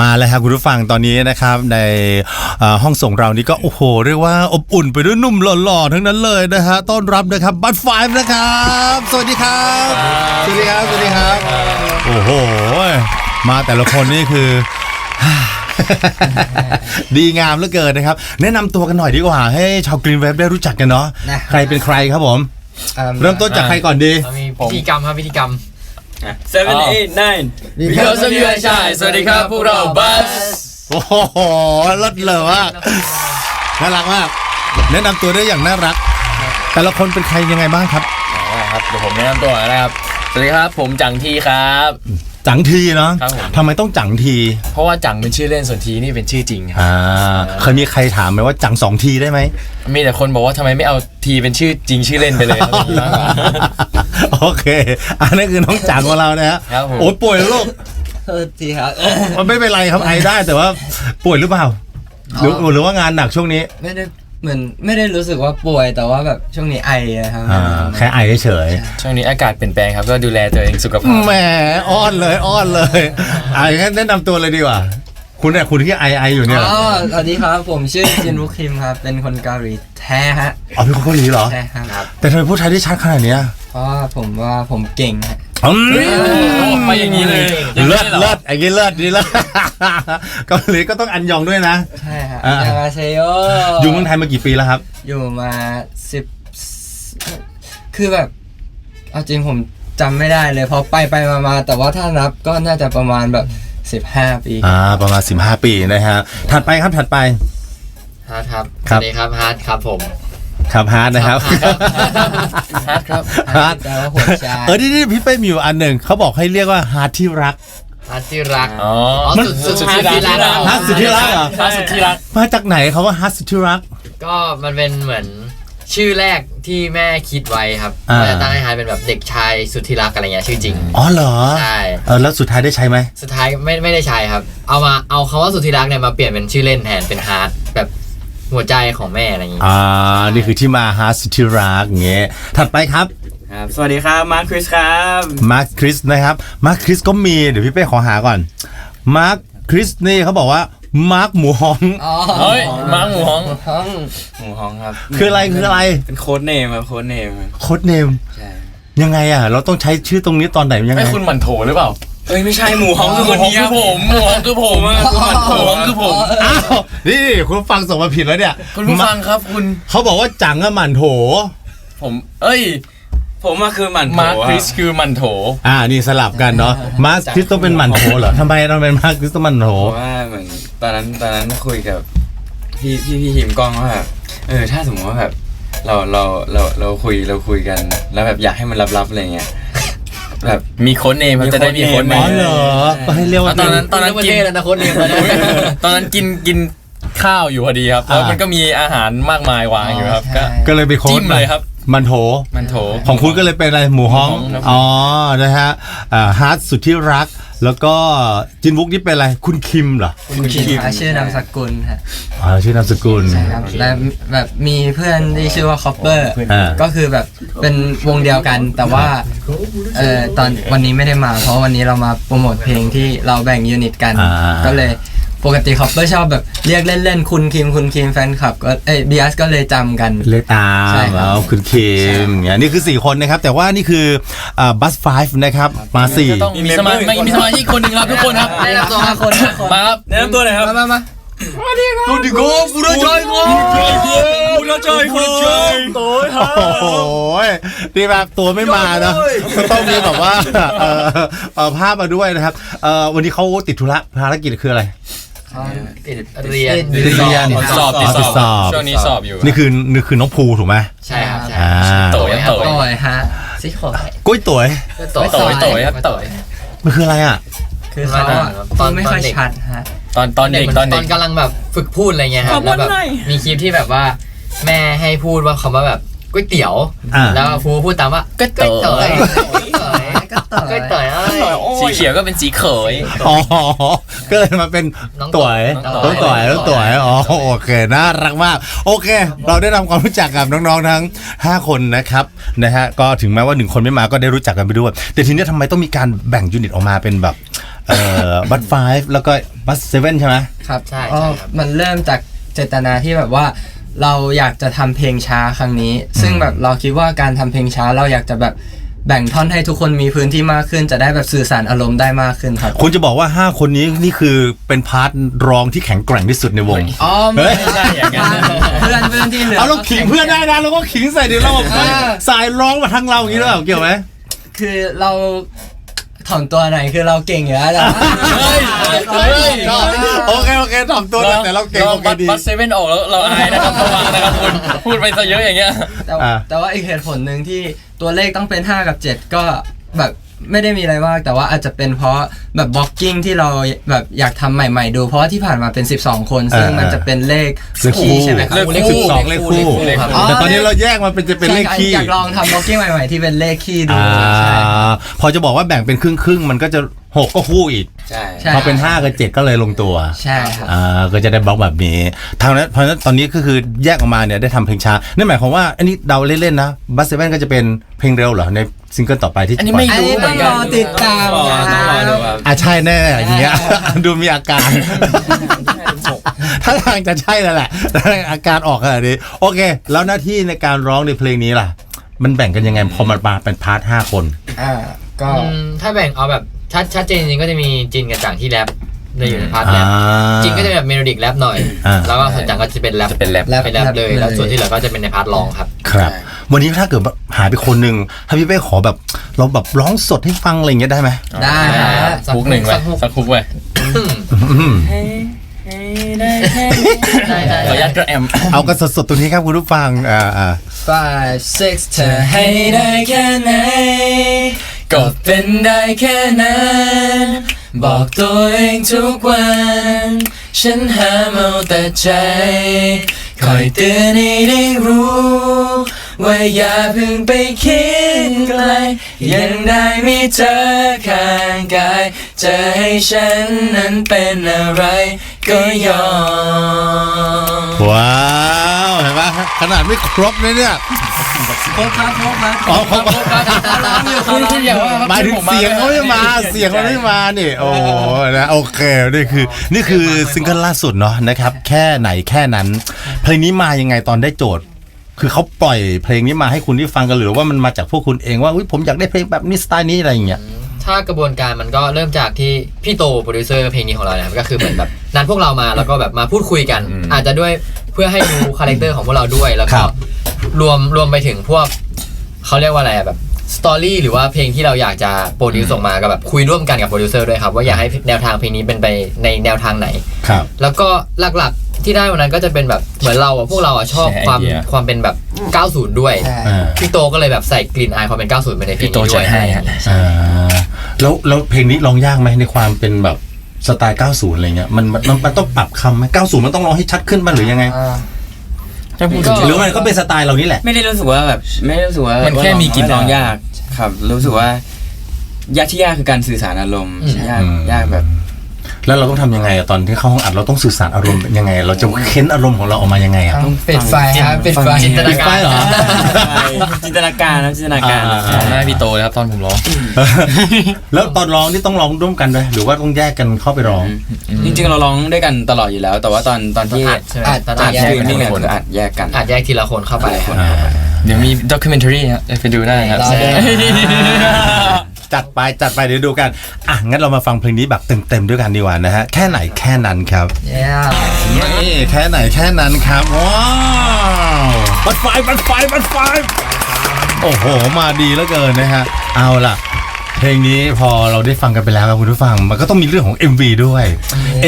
มาแล้วครับคุณผู้ฟังตอนนี้นะครับในเอ่อห้องส่งเรานี่ก็โอ้โหเรียกว่าอบอุ่นไปด้วยหนุ่มหล่อๆทั้งนั้นเลยนะฮะต้อนรับนะครับบัตไฟนะครับ สวัสดีครับ สวัสดีครับ สวัสดีครับ โอ้โห มาแต่ละคนนี่คือ ดีงามเหลือเกินนะครับ แนะนำตัวกันหน่อยดีกว่า ให้ชาวกรีนเว็บได้รู้จักกันเนาะนะใครเป็นใครครับผม เริ่มต้นจากใครก่อนดี มีพิธีกรรมครับพิธีกรรม seven eight nine Because of you I shine สวัสดีครับพวกเราบัสโอ้โหรถเลยว่าน่ารักมาก แนะนำตัวได้อย่างน่ารัก แต่ละคนเป็นใครยังไงบ้างครับ ครับเดี๋ยวผมแนะนำตัวก่อนนะครับ สวัสดีครับผมจังทีครับ จังทีเนาะครับผม ทำไมต้องจังทีเพราะว่าจังเป็นชื่อเล่นส่วนทีนี่เป็นชื่อจริงครับอ่าเคยมีใครถามไหมว่าจังสองทีได้ไหม มีแต่คนบอกว่าทำไมไม่เอาทีเป็นชื่อจริงชื่อเล่นไปเลยครับโอเค อันนี้คือน้องจังของเรานะฮะครับผม โอ้ยป่วยแล้วลูกโทษทีครับ มันไม่เป็นไรครับไอได้แต่ว่าป่วยหรือเปล่าหรือหรือว่างานหนักช่วงนี้ ไม่ได้ เหมือนไม่ได้รู้สึกว่าป่วยแต่ว่าแบบช่วงนี้ไอนะครับอ่าแค่ไอเฉยช่วงนี้อากาศเปลี่ยนแปลงครับ ก็ดูแลตัวเองสุขภาพแหมอ้อนเลยอ้อนเลยอ่างั้นแนะนำตัวเลยดีกว่า คุณเนี่ยคุณที่ไอไออยู่เนี่ยเหรออ๋อสวัสดีครับผมชื่อจินวุคิมครับ เป็นคนเกาหลีแท้ฮะอ๋อเป็นคนเกาหลีเหรอ ใช่ครับแต่ทำไมพูดไทยได้ชัดขนาดเนี้ยเพราะว่าผมว่าผมเก่งฮะ อืมไปอย่างนี้เลยเลิศเลิศไอ้กี้เลิศนี่เลิศเกาหลีก็ต้องอันยองด้วยนะ ใช่ฮะอ่า ยามาเซโยอยู่เมืองไทยมากี่ปีแล้วครับ อยู่มาสิบคือแบบเอาจริงผมจำไม่ได้เลยเพราะไปไปมามาแต่ว่าถ้านับก็น่าจะประมาณแบบสิบห้าปี อ่า ประมาณ 15 ปีนะฮะ ถัดไปครับถัดไป ฮาร์ดครับครับสวัสดีครับฮาร์ดครับผม ครับฮาร์ดนะครับฮาร์ดครับฮาร์ดแต่ว่าหัวใจเออนี่นี่พี่เป้มีอยู่อันหนึ่งเขาบอกให้เรียกว่าฮาร์ดที่รักฮาร์ดที่รักอ๋ออ๋อมันสุดสุดที่รักฮาร์ดสุดที่รักเหรอฮาร์ดสุดที่รักมาจากไหนเขาว่าฮาร์ดสุดที่รัก ก็มันเป็นเหมือนชื่อแรกที่แม่คิดไว้ครับอ่าว่าจะตั้งให้ฮาร์ดเป็นแบบเด็กชายสุดที่รักอะไรเงี้ยชื่อจริง อ๋อเหรอ ใช่เออแล้วสุดท้ายได้ใช้ไหม สุดท้ายไม่ไม่ได้ใช้ครับ เอามาเอาคำว่าสุดที่รักเนี่ยมาเปลี่ยนเป็นชื่อเล่นแทนเป็นฮาร์ดแบบ หัวใจของแม่อะไรอย่างงี้อ่า นี่คือที่มาฮาร์ดสุดที่รักอย่างเงี้ยถัดไปครับ ครับ สวัสดีครับ มาร์คคริสครับมาร์คคริสนะครับ มาร์คคริสก็มี เดี๋ยวพี่เป้ขอหาก่อน มาร์คคริสนี่เขาบอกว่า มาร์คหมูฮองอ๋อเฮ้ยมาร์คหมูฮ้อง ห้องหมูฮ้องครับคืออะไรคืออะไร เป็นโค้ดเนมครับโค้ดเนมครับโค้ดเนม ใช่ยังไงอะ เราต้องใช้ชื่อตรงนี้ตอนไหนยังไง ไอ้คุณหมันโถหรือเปล่า เอ้ยไม่ใช่หมูฮ้องคือหคมูนฮ้องนี้คือผมหมูฮ้องคือผมอะคือหมันโถคือผมอ้าวนี่คุณฟังส่งมาผิดแล้วเนี่ยคุณผู้ฟังครับคุณ เขาบอกว่าจังอะหมันโถ ผม เอ้ย ผมอะคือหมันโถมาร์คคริสคือหมันโถ อ่านี่สลับกันเนาะมาร์คคริสต้องเป็นหมันโถเหรอทำไมต้องเป็นมาร์คคริสต้องหมันโถเพราะว่าเหมือนตอนนั้นตอนนั้นคุยกับพี่พี่พี่หิมกล้องว่าแบบเออถ้าสมมติว่าแบบเราเราเราเราคุยเราคุยกัน แล้วแบบอยากให้มันลับๆอะไรเงี้ย แบบมีโค้ดเนมครับจะได้มีโค้ดเนอ๋อมเหรอก็ให้เรียกว่าตอนนั้นตอนนั้นประกิเทนศอนาคตเนี่ยตอนนี้ตอนนั้นกินกินข้าวอยู่พอดีครับแล้วมันก็มีอาหารมากมายวางอยู่ครับ ก็ก็เลยไปโค้ดจิ้มเลยครับ มันโถ มันโถ ของคุณก็เลยเป็นอะไรหมูฮ้องหมูฮ้องครับอ๋อ นะฮะอ่าฮาร์ดสุดที่รัก แล้วก็จินวุกนี่เป็นอะไร คุณคิมเหรอ คุณคิมค่ะชื่อนามสกุลฮะอ่าชื่อนามสกุล ใช่ครับและแบบมีเพื่อนที่ชื่อว่าคอปเปอร์อ่า ก็คือแบบเป็นวงเดียวกันแต่ว่าเอ่อตอนวันนี้ไม่ได้มา เพราะวันนี้เรามาโปรโมทเพลงที่เราแบ่งยูนิตกัน อ่า ก็เลย ปกติคอปเปอร์ชอบแบบเรียกเล่นๆคุณคิมคุณคิมแฟนคลับก็เอ้ยบีอสก็เลยจำกัน เลยตามใช่ครับแล้วคุณคิมเนี่ยนี่คือ 4 คนนะครับ แต่ว่านี่คืออ่าบัสไฟนะครับ มาก็ต้องมีสมาชิกมีสมาชิกคนหนึ่งครับทุกคนครับได้รับตัวห้าคนห้าคนมาครับแนะนำตัวหน่อยครับมามามา4สวัสดีครับบุรจอยครับบุรจอยครับโอ้โหนี่แบบตัวไม่มานะก็ต้องมีแบบว่าเอ่อเอ่อภาพมาด้วยนะครับเอ่อวันนี้เขาติดธุระภารกิจคืออะไร ติดเรียนติดเรียน สอบติดติดสสออบบช่วงนี้สอบอยู่นี่คือนี่คือน้องภูถูกไหมใช่ครับใช่อ่าโตยครับโตยโอ้ยฮะซิขอกุ้ยตุ๋ยโตยโตยโตยครับโตยมันคืออะไรอะคือเขาอะตอนไม่ค่อยตอนเด็กชัดฮะตอนตอนเด็กตอนตเด็อกนกำลังแบบฝึกพูดอะไรเงี้ยครับแล้วแบบมีคลิปที่แบบว่าแม่ให้พูดว่าคำว่าแบบก๋วยเตี๋ยวอ่าแล้วฟูพูดตามว่าก๋วยเตี๋ยว ก๋วยเตี๋ยวก๋วยเตี๋ยวเอ้ย สีเขียวก็เป็นสีเขย อ๋อ ก็เลยมาเป็นน้องตุ๋ยน้น้อองงตุ๋ตุ๋ยย น้องตุ๋ยอ๋อโอเคน่ารักมาก โอเค เราได้ทำความรู้จักกับน้องๆทั้ง 5 คนนะครับนะฮะก็ถึงแม้ว่าหนึ่งคนไม่มาก็ได้รู้จักกันไปด้วย แต่ทีนี้ทำไมต้องมีการแบ่งยูนิตออกมาเป็นแบบเอเอ่อบัตไฟแล้วก็บัตเซเว่นใช่ไหม ครับใช่อ๋อใช่ครับมันเริ่มจากเจตนาที่แบบว่า เราอยากจะทำเพลงช้าครั้งนี้ ซึ่งแบบเราคิดว่าการทำเพลงช้าเราอยากจะแบบ แบ่งท่อนให้ทุกคนมีพื้นที่มากขึ้น จะได้แบบสื่อสารอารมณ์ได้มากขึ้นครับคุณจะบอกว่า 5 คนนี้นี่คือเป็นพาร์ทรองที่แข็งแกร่งที่สุดในวงอ๋อเฮ้ยไม่ใช่อย่างนั้นเพื่อนเพื่อนที่เหลือเอาเราขิงเพื่อนได้นะเราก็ขิงใส่ดิเราแบบอ่าสายร้องมาทางเราอย่างนี้หรือเปล่าเกี่ยวไหมคือเรา ถ่อมตัวหน่อยคือเราเก่งอยู่แล้วแต่ว่าเฮ้ยเฮ้ยโอเคโอเคถ่อมตัวหน่อยแต่เราเก่งโอเคบัตดี บัตเซเว่นออกแล้วเราอายนะครับระวังนะครับคุณพูดไปซะเยอะอย่างเงี้ย แต่ว่าอ่าแต่ว่าอีกเหตุผลหนึ่งที่ตัวเลขต้องเป็น 5 กับ 7 ก็แบบ ไม่ได้มีอะไรมาก แต่ว่าอาจจะเป็นเพราะแบบบล็อกกิ้งที่เราแบบอยากทำใหม่ ๆ ดู เพราะว่าที่ผ่านมาเป็น 12 คน ซึ่งมันจะเป็นเลขเลขคู่ ใช่ไหมครับ เลขสิบสองเลขคู่ เลขคู่ครับแต่ตอนนี้เราแยกมาเป็นจะเป็นเลขคี่อยากลองทำบล็อกกิ้งใหม่ ๆ ที่เป็นเลขคี่ดูอ่าใช่ พอจะบอกว่าแบ่งเป็นครึ่งครึ่งๆมันก็จะ หกก็คู่อีกใช่ ใช่ พอเป็นห้ากับเจ็ดก็เลยลงตัวใช่ครับ อ่าก็จะได้บล็อกแบบนี้ทางนั้นเพราะฉะนั้นตอนนี้ก็คือแยกออกมาเนี่ยได้ทำเพลงช้านั่นหมายความว่าอันนี้เดาเล่นๆนะบัสเซเว่นก็จะเป็นเพลงเร็วเหรอในซิงเกิลต่อไปที่อันนี้จะปล่ไม่ยอันนี้ต้องรอติดตามต้องรอนะต้องรอดูครับ อะใช่แน่ๆอย่างเงี้ย ดูมีอาการ ถ้าทางจะใช่แล้วแหละอาการออกขนาดนี้โอเค แล้วหน้าที่ในการร้องในเพลงนี้ล่ะ มันแบ่งกันยังไงพอมันมาเป็นพาร์ทห้าคน อ่าก็ อืมถ้าแบ่งเอาแบบ ชัดชัดเจนจริงๆก็จะมีจินกับจังที่แรปในอยู่ในพาร์ทแรปอ่าจินก็จะแบบเมโลดิกแรปหน่อย อ่า แล้วก็ส่วนจังก็จะเป็นแรปจะเป็นแรป เป็นแรปเลย แล้วส่วนที่เหลือก็จะเป็นในพาร์ทร้องครับ ครับวันนี้ถ้าเกิดแบบหายไปคนหนึ่งถ้าพี่เป้ขอแบบ เราแบบร้องสดให้ฟังอะไรอย่างเงี้ยได้ไหมได้ครับคุกหนึ่งไปสักคุกไปอืมใช่ใช่ขออนุญาตกระแอม เอากันสดๆตรงนี้ครับคุณผู้ฟังอ่าอ่า five six เธอให้ได้แค่ไหน ก็เป็นได้แค่นั้น บอกตัวเองทุกวัน ฉันหาเมาแต่ใจ คอยเตือนให้ได้รู้ ว่าอย่าเพิ่งไปคิดไกล ยังได้มีเธอข้างกาย จะให้ฉันนั้นเป็นอะไร ก็ยอมว้าวเห็นปะขนาดไม่ครบเลยเนี่ยครบครับครบครับอ๋อครบร้องอยู่เขาร้องอยู่หมายถึงเสียงเขาไม่มาเสียงเขาไม่มานี่โอ้โหนะโอเคนี่คือ นี่คือซิงเกิลล่าสุดเนาะนะครับ แค่ไหนแค่นั้น เพลงนี้มายังไงตอนได้โจทย์ คือเขาปล่อยเพลงนี้มาให้คุณที่ฟังกันหรือว่ามันมาจากพวกคุณเองว่าอุ๊ยผมอยากได้เพลงแบบนี้สไตล์นี้อะไรอย่างเงี้ย ถ้ากระบวนการมันก็เริ่มจากที่พี่โตโปรดิวเซอร์เพลงนี้ของเราเนี่ยครับก็คือเหมือนแบบนัดพวกเรามาแล้วก็แบบมาพูดคุยกันอาจจะด้วยเพื่อให้ดูคาแรคเตอร์ของพวกเราด้วยแล้วคก็รับ รวมรวมไปถึงพวกเขาเรียกว่าอะไรอะแบบสตอรี่หรือว่าเพลงที่เราอยากจะโปรดิวส่งมาก็แบบคุยร่วมกันกับโปรดิวเซอร์ด้วยครับว่าอยากให้แนวทางเพลงนี้เป็นไปในแนวทางไหน ครับ แล้วก็หลักๆ ที่ได้วันนั้นก็จะเป็นแบบเหมือนเราอะพวกเราอะชอบแชร์ความไอเดีย ความเป็นแบบ 90 ด้วย ใช่ อ่าพี่โตก็เลยแบบใส่กลิ่นอายความเป็น 90 ไปในเพลงพี่โตนี้ด้จัวดยให้ฮะ อ่าแล้วแล้วเพลงนี้ร้องยากไหมในความเป็นแบบสไตล์ 90 อะไรเงี้ยมันมันมันต้องปรับคำไหม90 มันต้องร้องให้ชัดขึ้นบ้างหรือยังไง อ่าจะพูดถึงหรือมันก็เป็นสไตล์เรานี่แหละ ไม่ได้รู้สึกว่าแบบไม่ได้รู้สึกว่ามันแค่มีกลิ่นว่าร้องยาก ครับ รู้สึกว่า ยากที่ยากคือการสื่อสารอารมณ์ยากอืม ยากแบบ แล้วเราต้องทำยังไงอะตอนที่เข้าห้องอัดเราต้องสื่อสารอารมณ์ยังไง เราจะเค้นอารมณ์ของเราออกมายังไงอะ ต้องปิดไฟครับปิดไฟ จินตนาปิดไฟการเหรอ จินตนาการนะจินตนาการอ่ามองหน้าพี่โตเลยครับตอนผมร้อง แล้วตอนร้องนี่ต้องร้องร่วมกันด้วยหรือว่าต้องแยกกันเข้าไปร้อง จริงๆเราร้องด้วยกันตลอดอยู่แล้ว แต่ว่าตอนตอนที่อัดใช่ไหมอัดตอนอัอัดดสแยตกรีมกันมิ่งเนี่ยคืออัดแยกกัน อัดแยกทีละคนเข้าไปอ่าเดี๋ยวมีด็อกิเมนทารีไปดูได้ครับ รอดู จัดไปจัดไปเดี๋ยวดูกัน อะ งั้นเรามาฟังเพลงนี้แบบเต็มๆด้วยกันดีกว่านะฮะ แค่ไหนแค่นั้นครับ yeah นี่แค่ไหนแค่นั้นครับว้าวบัดไฟบัดไฟบัดไฟโอ้โห มาดีแล้วเกินนะฮะ เอาล่ะ เพลงนี้พอเราได้ฟังกันไปแล้วครับคุณผู้ฟัง มันก็ต้องมีเรื่องของ MV ด้วย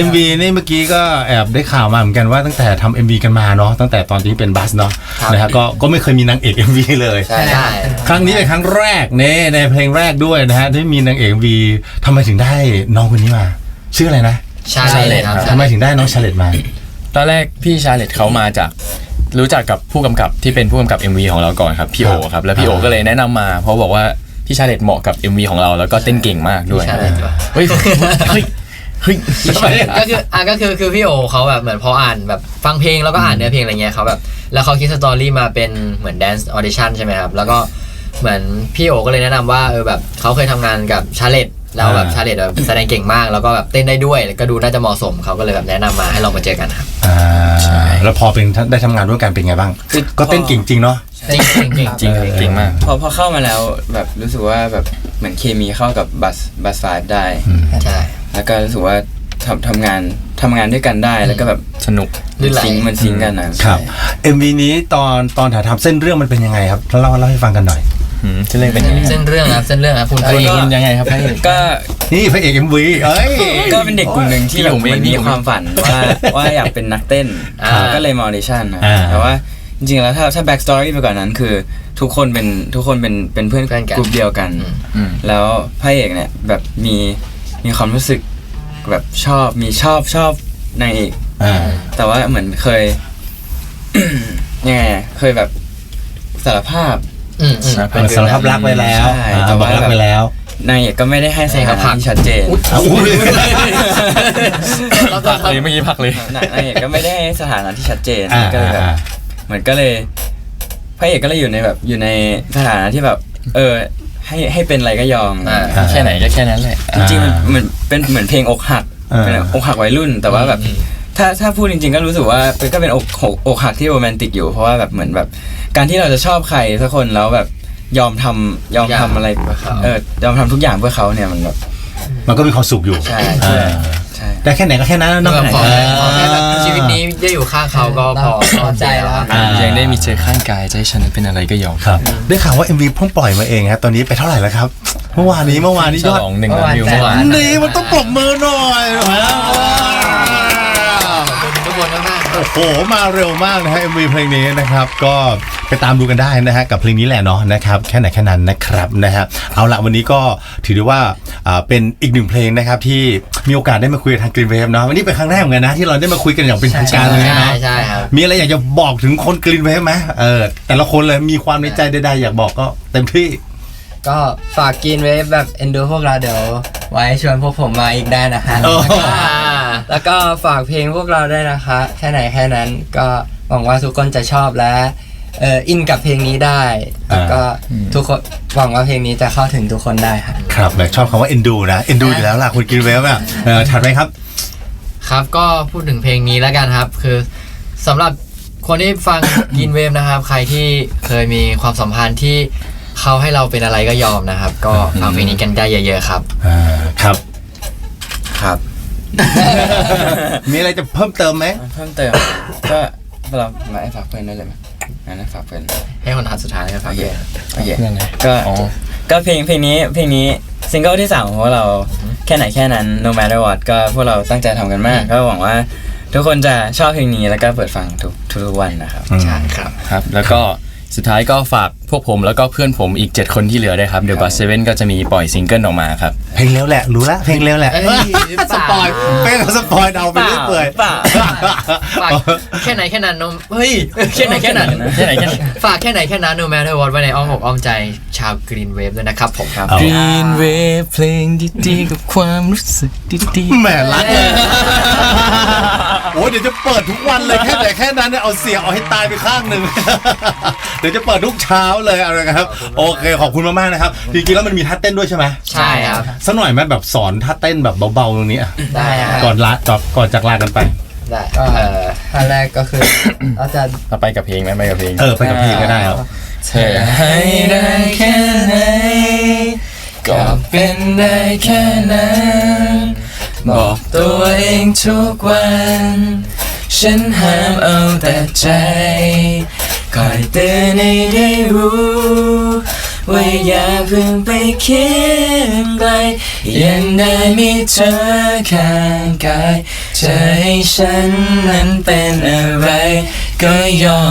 MV นี่เมื่อกี้ก็แอบได้ข่าวมาเหมือนกันว่าตั้งแต่ทำ MV กันมาเนาะตั้งแต่ตอนที่เป็นบัสเนาะนะฮะก็ก็ไม่เคยมีนางเอก MV เลย ใช่ใช่ ครั้งนี้เป็นครั้งแรกเน่ในเพลงแรกด้วยนะฮะที่มีนางเอก MV ทำไมถึงได้น้องคนนี้มา ชื่ออะไรนะใช่ใช่เลยครับ ทำไมถึงได้น้องชาเลตมา ตอนแรกพี่ชาเลตเขามาจากรู้จักกับผู้กำกับที่เป็นผู้กำกับ MV ของเราก่อนครับพี่โอครับแล้วพี่โอก็เลยแนะนำมาเพราะบอกว่า พี่ชาเลตเหมาะกับ MV ของเราแล้วก็เต้นเก่งมากด้วยใช่เลยครับเฮ้ยเฮ้ยเฮ้ยก็คืออะก็คือคือพี่โอเขาแบบเหมือนพออ่านแบบฟังเพลงแล้วก็อ่านเนื้อเพลงอะไรเงี้ยเขาแบบแล้วเขาคิดสตอรี่มาเป็นเหมือนแดนซ์ออดิชั่นใช่ไหมครับแล้วก็เหมือนพี่โอก็เลยแนะนำว่าเออแบบเขาเคยทำงานกับชาเลต แล้วแบบอ่าชาเลตแบบแสดงเก่งมาก แล้วก็แบบเต้นได้ด้วยแล้วก็ดูน่าจะเหมาะสมเขาก็เลยแบบแนะนำมาให้เรามาเจอกันครับอ่าแล้วพอเป็นได้ทำงานร่วมกันเป็นไงบ้างคือก็เต้นเก่งจริงเนาะจริงจริงจริงเก่งมากพอพอเข้ามาแล้วแบบรู้สึกว่าแบบเหมือนเคมีเข้ากับบัสบัสไฟได้ใช่แล้วก็รู้สึกว่าทำทำงานทำงานด้วยกันได้แล้วก็แบบสนุกลื่นไหลซิงค์มันซิงค์กันนะครับใช่ MV นี้ตอนตอนถ่ายทำเส้นเรื่องมันเป็นยังไงครับเล่าเล่าให้ฟังกันหน่อย อืมจะเล่นเป็นยังไงเส้นเรื่องครับเส้นเรื่องครับคุณคุณพี่คุณยังไงครับพี่ก็นี่พระเอก MV เอ้ยก็เป็นเด็กกลุ่มหนึ่งที่แบบผมเองเหมือนมีผมเองความฝันว่าว่าอยากเป็นนักเต้นอ่าก็เลยมาออดิชั่นนะอ่าแต่ว่าจริงๆแล้วถ้าถ้าแบ็กสตอรี่ไปกว่อนนั้นคือ ทุกคนเป็นทุกคนเป็นเป็นเพื่อนเพื่อนกันกลุ่มเดียวกันอืมแล้วพระเอกเนี่ยแบบมีมีความรู้สึกแบบชอบมีชอบชอบนางเอกอ่าแต่ว่าเหมือนเคยยังไงอะเคยแบบสารภาพ อืมอืม เปิดสารภาพรักไปแล้วใช่อ่าแต่บอกว่ารักไปแล้ว นางเอกก็ไม่ได้ให้สถานะที่ชัดเจนอะอุ้ยแล้วก็พักเลยเมื่อกี้พักเลย นางเอกก็ไม่ได้ให้สถานะที่ชัดเจนอ่าก็เลยแบบอ่า เหมือนก็เลยพระเอกก็เลยอยู่ในแบบอยู่ในสถานะที่แบบ เออ ให้ให้เป็นอะไรก็ยอม อ่าแค่ไหนก็แค่นั้นแหละ จริงๆมันเหมือนเป็นเหมือนเพลงอกหักอ่า เป็นอกหักวัยรุ่น แต่ว่าแบบ ถ้าถ้าพูดจริง ๆ ก็รู้สึกว่าเป็นก็เป็นอกอกอกหักที่โรแมนติกอยู่เพราะว่าแบบเหมือนแบบ การที่เราจะชอบใครสักคนแล้วแบบยอมทำยอมทำอะไรเพื่อเขา เออยอมทำทุกอย่างเพื่อเขาเนี่ยมันแบบ มันก็มีความสุขอยู่ใช่อ่าใช่ ได้แค่ไหนก็แค่นั้นแล้เนาะวแบบขอแค่ขอแค่แบบชีวิตนี้ได้อยู่ข้างเขาก็พอพอใจแล้ว อ่ายังได้มีเจอข้างกายจะให้ฉันเป็นอะไรก็ยอมครับ ได้ข่าวว่า MV เพิ่งปล่อยมาเองครับตอนนี้ไปเท่าไหร่แล้วครับ เมื่อวานนี้เมื่อวานนี้ฉยอดลองหนึ่งล้านวิวเมื่อวาน นี่มันต้องปรบมือหน่อยทุกคนมาก โอ้โหมาเร็วมากนะฮะ MV เพลงนี้นะครับก็ไปตามดูกันได้นะฮะกับเพลงนี้แหละเนาะนะครับแค่ไหนแค่นั้นนะครับนะฮะเอาละวันนี้ก็ถือได้ว่าอ่าเป็นอีกหนึ่งเพลงนะครับที่มีโอกาสได้มาคุยกับทางกรีนเวฟเนาะวันนี้เป็นครั้งแรกเหมือนกันนะที่เราได้มาคุยกันอย่างเป็นทางการเลยใช่นะใช่ครับ มีอะไรอยากจะบอกถึงคนกรีนเวฟไหมเออแต่ละคนเลยมีความในใจใดๆอยากบอกก็เต็มที่ ก็ฝากกินเวฟแบบเอ็นดูพวกเราเดี๋ยวไว้ชวนพวกผมมาอีกได้นะฮะโอ้อ่า แล้วก็ฝากเพลงพวกเราด้วยนะคะ แค่ไหนแค่นั้นก็หวังว่าทุกคนจะชอบและเอออินกับเพลงนี้ได้แล้วก็ทุกคนหวังว่าเพลงนี้จะเข้าถึงทุกคนได้ครับครับแบบชอบคำว่าเอ็นดูนะเอ็นดูอยู่แล้วล่ะคุณกรีนเวฟอะเออถัดไปครับ ครับก็พูดถึงเพลงนี้แล้วกันครับ คือสำหรับคนที่ฟังกินเวฟนะครับ ใครที่เคยมีความสัมพันธ์ที่เขาให้เราเป็นอะไรก็ยอมนะครับ ก็ฟังเพลงนี้กันได้เยอะ ๆ ครับอ่าครับครับ มีอะไรจะเพิ่มเติมไหมเพิ่มเติม ก็เรามาให้ฝากเพื่อนได้เลยไหมงั้นให้ฝากเพื่อนให้คนทัดสุดท้ายครับโอเคโอเคเพื่อนไหนก็อ๋อก็เพลงเพลงนี้เพลงนี้ซิงเกิลที่สามของพวกเราแค่ไหนแค่นั้น no matter what ก็พวกเราตั้งใจทำกันมาก ก็หวังว่าทุกคนจะชอบเพลงนี้แล้วก็เปิดฟังทุกทุกๆวันนะครับ ใช่ครับครับ แล้วก็ สุดท้ายก็ฝากพวกผมแล้วก็เพื่อนผมอีก 7 คนที่เหลือด้วยครับเดี๋ยวบัสเซเว่นก็จะมีปล่อยซิงเกิลออกมาครับ เพลงเร็วแหละ รู้ละ เพลงเร็วแหละเอ้ยหรือเปสล่าปอยเป็นสปอยเดาไปเรื่อยเปื่อยเปล่าฝากแค่ไหนแค่นั้นนมเฮ้ยแค่ไหนแค่นั้นแค่ไหนแค่นั้นฝากแค่ไหนแค่นั้น no matter what ไว้ในอ้อมอกอ้อมใจชาวกรีนเวฟด้วยนะครับผมครับเอา Green Wave เพลงดีๆกับความรู้สึกดีแหมรักเลย โอ้ยเดี๋ยวจะเปิดทุกวันเลยแค่ไหนแค่นั้นเนี่ยเอาเสียงเอาให้ตายไปข้างหนึ่ง เดี๋ยวจะเปิดทุกเช้าเลยเอาละครับ โอเคขอบคุณมากๆนะครับจริงๆแล้วมันมีท่าเต้นด้วยใช่ไหมใช่ครับ สักหน่อยไหมแบบสอนท่าเต้นแบบเบาๆตรงนี้อะได้ครับก่อนลาก่อนก่อนจากลากันไป ได้ก็เอ่อท่าแรกก็คือ เราจะๆเราไปกับเพลงไหมไปกับเพลงเออไปกับเพลงก็ได้ครับเธอให้ได้แค่ไหนก็เป็นได้แค่นั้น บอกตัวเองทุกวัน ฉันห้ามเอาแต่ใจคอยเตือนให้ได้รู้ว่าอย่าเพิ่งไปคิดไกลยังได้มีเธอข้างกายจะให้ฉันนั้นเป็นอะไรก็ยอ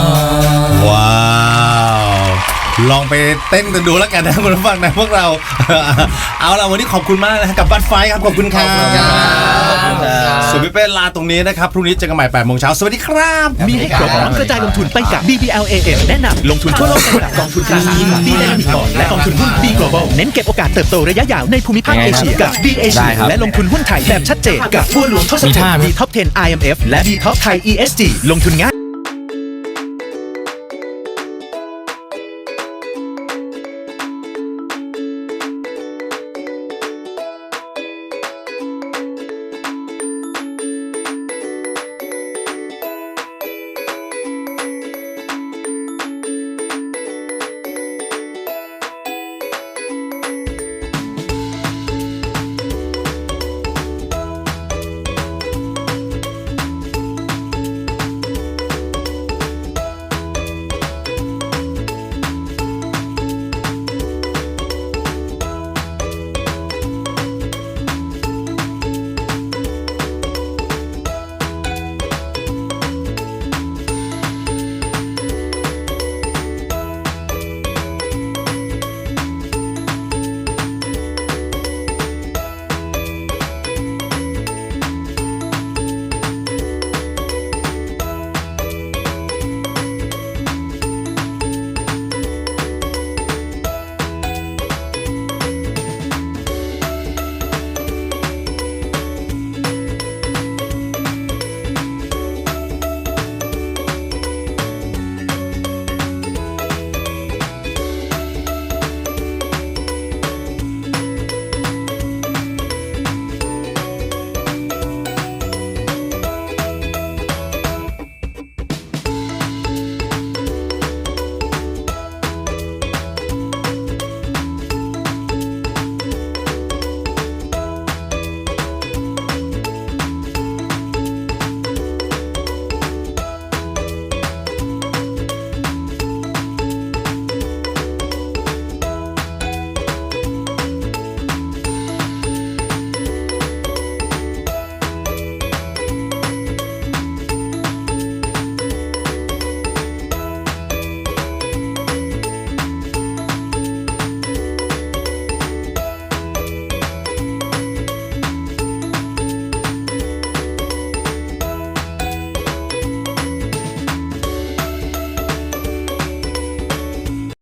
มว้าว ลองไปเต้นกันดูแล้วกันนะคุณผู้ฟังนะพวกเรา เอาล่ะวันนี้ขอบคุณมากนะครับกับบัตไฟครับขอบคุณครับส่วนพี่เป้ลาตรงนี้นะครับพรุ่งนี้เจอกันใหม่8โมงเช้าสวัสดีครับ มีให้ครบพร้อมกระจายลงทุนไปกับ BBLAM แนะนำลงทุนทั่วโลกไปกับกองทุนตราสารหนี้ B Dynamic Bond และกองทุนหุ้น B Global เน้นเก็บโอกาสเติบโตระยะยาวในภูมิภาคเอเชียกับ B Asia และลงทุนหุ้นไทยแบบชัดเจนกับบัวหลวงทศพล B Top 10 IMF และ B Top Thai ESG ลงทุนง่าย